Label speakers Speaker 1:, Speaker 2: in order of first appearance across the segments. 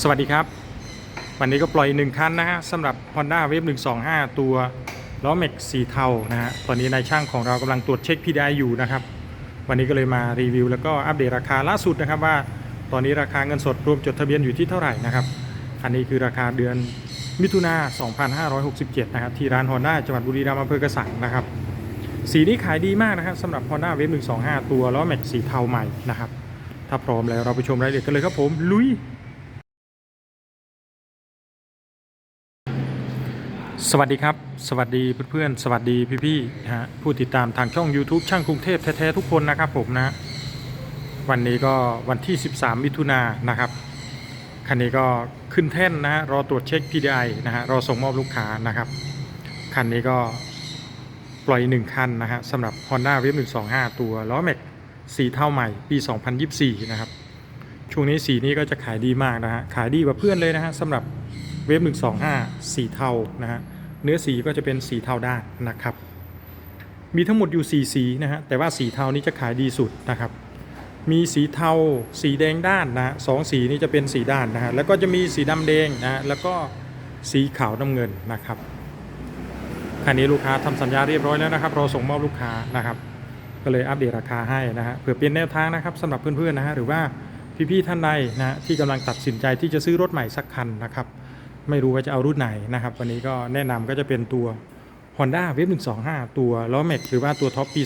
Speaker 1: สวัสดีครับ วันนี้ก็ปล่อยหนึ่งคันนะฮะสำหรับ Honda Wave 125 ตัวล้อแม็กสีเทานะฮะตอนนี้นายช่างของเรากำลังตรวจเช็ค PDI อยู่นะครับ วันนี้ก็เลยมารีวิว แล้วก็อัปเดตราคาล่าสุดนะครับว่า ตอนนี้ราคาเงินสดรวมจดทะเบียนอยู่ที่เท่าไหร่นะครับ อันนี้คือราคาเดือนมิถุนา2567 นะครับ ที่ร้าน Honda จังหวัดบุรีรัมย์อำเภอกระสังนะครับ สีนี้ขายดีมากนะครับสำหรับ Honda Wave 125 ตัวล้อแม็กสีเทาใหม่นะครับ ถ้าพร้อมแล้วเราไปชมรายละเอียดกันเลยครับผมลุย สวัสดีครับ สวัสดีเพื่อนๆ สวัสดีพี่ๆนะฮะผู้ติดตามทางช่อง YouTube ช่างกรุงเทพแท้ๆทุกคนนะครับผมนะ วันนี้ก็วันที่ 13 มิถุนายนนะครับคันนี้ก็ขึ้นแท่นนะรอตรวจเช็ค PDI นะฮะรอส่งมอบลูกค้านะครับคันนี้ก็ปล่อย 1 คันนะฮะสำหรับ Honda w a v 125 ตัวล้อแม็กสีเท่าใหม่ปี 2024 นะครับ ช่วงนี้สีนี้ก็จะขายดีมากนะฮะขายดีกว่าเพื่อนเลยนะฮะสำหรับเวฟ125 สีเทานะฮะ เนื้อสีก็จะเป็นสีเทาด้านนะครับ มีทั้งหมดอยู่ 4 สีนะฮะแต่ว่าสีเทานี้จะขายดีสุดนะครับ มีสีเทาสีแดงด้านนะฮะสองสีนี้จะเป็นสีด้านนะฮะแล้วก็จะมีสีดำแดงนะฮะแล้วก็สีขาวน้ำเงินนะครับคันนี้ลูกค้าทำสัญญาเรียบร้อยแล้วนะครับรอส่งมอบลูกค้านะครับ ก็เลยอัปเดตราคาให้นะฮะเผื่อเป็นแนวทางนะครับสำหรับเพื่อนๆนะฮะหรือว่าพี่ๆท่านใดนะฮะที่กำลังตัดสินใจที่จะซื้อรถใหม่สักคันนะครับ ไม่รู้ว่าจะเอารุ่นไหนนะครับ วันนี้ก็แนะนำก็จะเป็นตัว Honda w a v 125 ตัวล้อแม็กหรือว่าตัวท็อปปี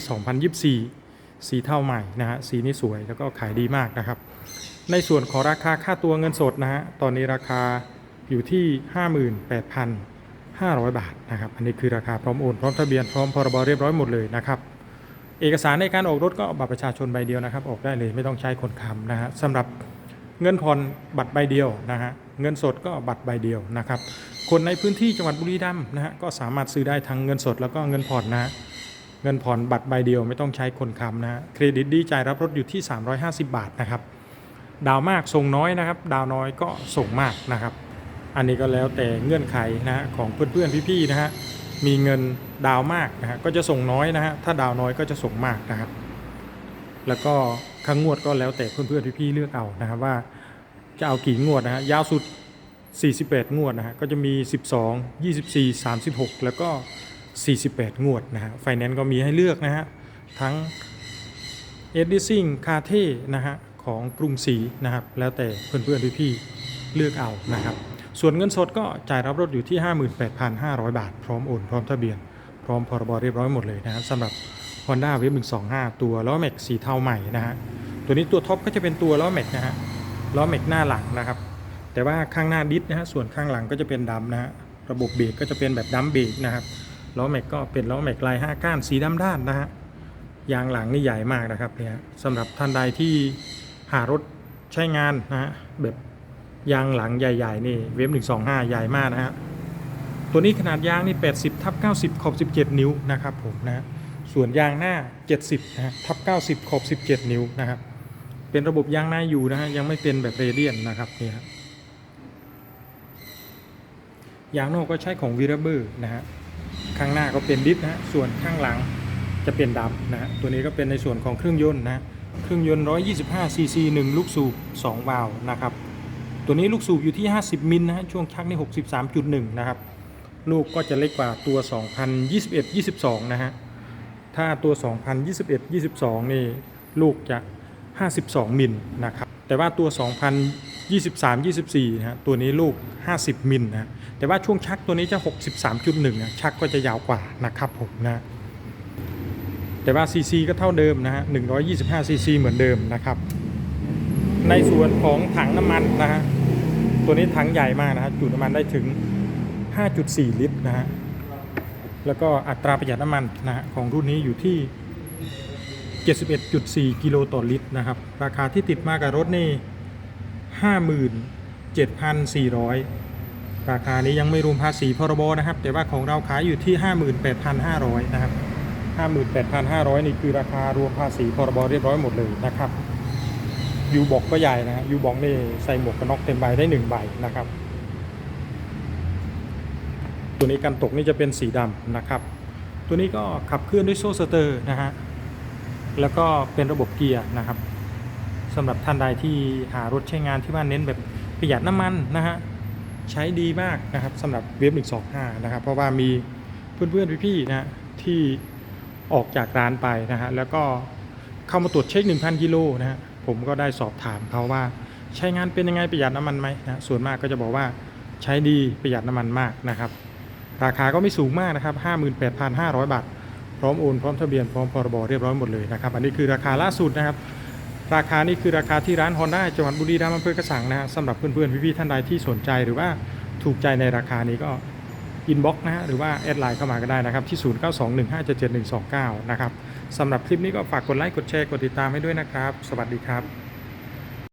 Speaker 1: 2024 สีเท่าใหม่นะฮะสีนี้สวยแล้วก็ขายดีมากนะครับ ในส่วนของราคาค่าตัวเงินสดนะฮะตอนนี้ราคาอยู่ที่ 58,500 บาทนะครับ อันนี้คือราคาพร้อมโอนพร้อมทะเบียนพร้อมพรบเรียบร้อยหมดเลยนะครับเอกสารในการออกรถก็บัตรประชาชนใบเดียวนะครับ ออกได้เลยไม่ต้องใช้คนค้ำนะฮะสำหรับ เงินผ่อนบัตรใบเดียวนะฮะเงินสดก็บัตรใบเดียวนะครับคนในพื้นที่จังหวัดบุรีรัมย์นะฮะก็สามารถซื้อได้ทั้งเงินสดแล้วก็เงินผ่อนนะฮะเงินผ่อนบัตรใบเดียวไม่ต้องใช้คนค้ำนะฮะเครดิตดีจ่ายรับรถอยู่ที่ 350 บาทนะครับดาวมากส่งน้อยนะครับดาวน้อยก็ส่งมากนะครับ อันนี้ก็แล้วแต่เงื่อนไขนะฮะของเพื่อนๆพี่ๆนะฮะมีเงินดาวมากนะฮะก็จะส่งน้อยนะฮะถ้าดาวน้อยก็จะส่งมากนะครับ แล้วก็ครั้งงวดก็แล้วแต่เพื่อนๆพี่ๆเลือกเอานะครับว่าจะเอากี่งวดนะฮะยาวสุด48งวดนะฮะก็จะมี 12 24 36 แล้วก็ 48 งวดนะฮะไฟแนนซ์ก็มีให้เลือกนะฮะทั้งเอดดิซิ่งคาเท่นะฮะของกรุงศรีนะครับแล้วแต่เพื่อนๆพี่ๆเลือกเอานะครับส่วนเงินสดก็จ่ายรับรถอยู่ที่ 58,500 บาท พร้อมโอนพร้อมทะเบียน พร้อมพรบเรียบร้อยหมดเลยนะครับสำหรับ Honda w a v 125 ตัวล้อแม็กสีเทาใหม่นะฮะตัวนี้ตัวท็อปก็จะเป็นตัวล้อแม็กนะฮะล้อแม็กหน้าหลังนะครับ แต่ว่าข้างหน้าดิสนะฮะส่วนข้างหลังก็จะเป็นดำนะฮะระบบเบรกก็จะเป็นแบบดัมเบรกนะครับล้อแม็กก็เป็นล้อแม็กลาย5ก้านสีดำด้านนะฮะยางหลังนี่ใหญ่มากนะครับเนี่ยสำหรับท่านใดที่หารถใช้งานนะฮะแบบยางหลังใหญ่ๆนี่เวฟ125 ใหญ่มากนะฮะตัวนี้ขนาดยางนี่ 80ทับ90 ขอบ 17 นิ้วนะครับผมนะฮะ ส่วนยางหน้า 70นะฮะทับ 90 ขอบ 17 นิ้วนะครับ เป็นระบบยางหน้าอยู่นะฮะยังไม่เป็นแบบเรเดียนนะครับนี่ครับยางนอกก็ใช้ของวีรเบอร์นะฮะข้างหน้าก็เป็นดิสนะฮะส่วนข้างหลังจะเป็นดำนะฮะตัวนี้ก็เป็นในส่วนของเครื่องยนต์นะฮะเครื่องยนต์ 125 ซีซี1ลูกสูบ2วาล์วนะครับตัวนี้ลูกสูบอยู่ที่ 50 มิลนะฮะช่วงชักนี่63.1 นะครับลูกก็จะเล็กกว่าตัว 2021-22 นะฮะ ถ้าตัว 2021-22 นี่ลูกจะ 52 มิลนะครับ แต่ว่าตัว 2023-24 นะฮะตัวนี้ลูก 50 มิลนะฮะแต่ว่าช่วงชักตัวนี้จะ 63.1นะชักก็จะยาวกว่านะครับผมนะแต่ว่า CC ก็เท่าเดิมนะฮะ 125 CC เหมือนเดิมนะครับ ในส่วนของถังน้ำมันนะฮะ ตัวนี้ถังใหญ่มากนะฮะ จุน้ำมันได้ถึง 5.4 ลิตรนะฮะ แล้วก็อัตราประหยัดน้ำมันนะฮะของรุ่นนี้อยู่ที่ 71.4 กิโลต่อลิตรนะครับ ราคาที่ติดมากับรถนี่ 57,400 ราคานี้ยังไม่รวมภาษีพรบนะครับ แต่ว่าของเราขายอยู่ที่ 58,500 นะครับ 58,500 นี่คือราคารวมภาษีพรบเรียบร้อยหมดเลยนะครับยูบอกก็ใหญ่นะฮะยูบอกนี่ใส่หมวกกันน็อกเต็มใบได้หนึ่งใบนะครับ ตัวนี้กันตกนี่จะเป็นสีดำนะครับ ตัวนี้ก็ขับเคลื่อนด้วยโซ่สเตอร์นะฮะแล้วก็เป็นระบบเกียร์นะครับสำหรับท่านใดที่หารถใช้งานที่บ้านเน้นแบบประหยัดน้ำมันนะฮะใช้ดีมากนะครับสำหรับเวฟ125นะครับ เพราะว่ามีเพื่อนๆพี่ๆนะฮะที่ออกจากร้านไปนะฮะแล้วก็เข้ามาตรวจเช็ค 1,000 กิโลนะฮะผมก็ได้สอบถามเขาว่าใช้งานเป็นยังไงประหยัดน้ำมันไหมนะส่วนมากก็จะบอกว่าใช้ดีประหยัดน้ำมันมากนะครับ ราคาก็ไม่สูงมากนะครับ 58,500 บาท พร้อมโอนพร้อมทะเบียนพร้อมพรบเรียบร้อยหมดเลยนะครับ อันนี้คือราคาล่าสุดนะครับ ราคานี่คือราคาที่ร้านฮอนด้าจังหวัดบุรีรัมย์อำเภอกระสังนะฮะสำหรับเพื่อนๆพี่ๆท่านใดที่สนใจหรือว่าถูกใจในราคานี้ก็อินบ็อกซ์นะฮะหรือว่าแอดไลน์เข้ามาก็ได้นะครับที่ 0921577129 นะครับสำหรับคลิปนี้ก็ฝากกดไลค์กดแชร์กดติดตามให้ด้วยนะครับ สวัสดีครับ